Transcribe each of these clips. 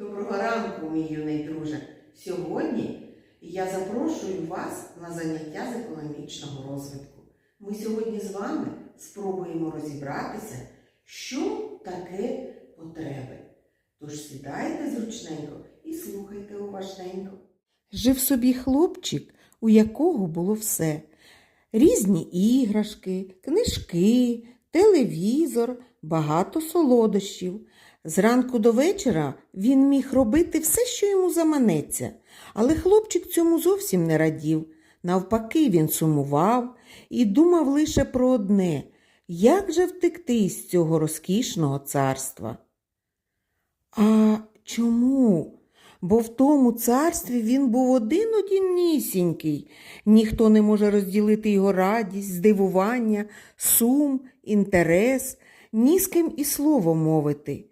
Доброго ранку, мій юний друже. Сьогодні я запрошую вас на заняття з економічного розвитку. Ми сьогодні з вами спробуємо розібратися, що таке потреби. Тож сідайте зручненько і слухайте уважненько. Жив собі хлопчик, у якого було все. Різні іграшки, книжки, телевізор, багато солодощів. Зранку до вечора він міг робити все, що йому заманеться, але хлопчик цьому зовсім не радів. Навпаки, він сумував і думав лише про одне як же втекти з цього розкішного царства. А чому? Бо в тому царстві він був один одінісінький. Ніхто не може розділити його радість, здивування, сум, інтерес, ні з ким і слово мовити.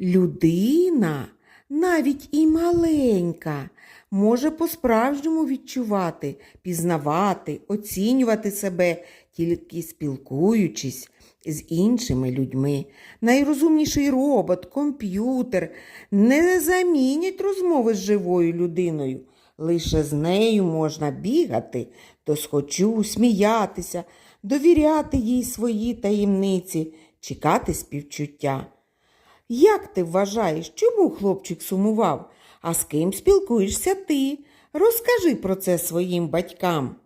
Людина, навіть і маленька, може по-справжньому відчувати, пізнавати, оцінювати себе, тільки спілкуючись з іншими людьми. Найрозумніший робот, комп'ютер не замінять розмови з живою людиною. Лише з нею можна бігати, то схочу, сміятися, довіряти їй свої таємниці, чекати співчуття. Як ти вважаєш, чому хлопчик сумував? А з ким спілкуєшся ти? Розкажи про це своїм батькам.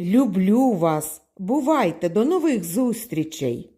Люблю вас. Бувайте до нових зустрічей.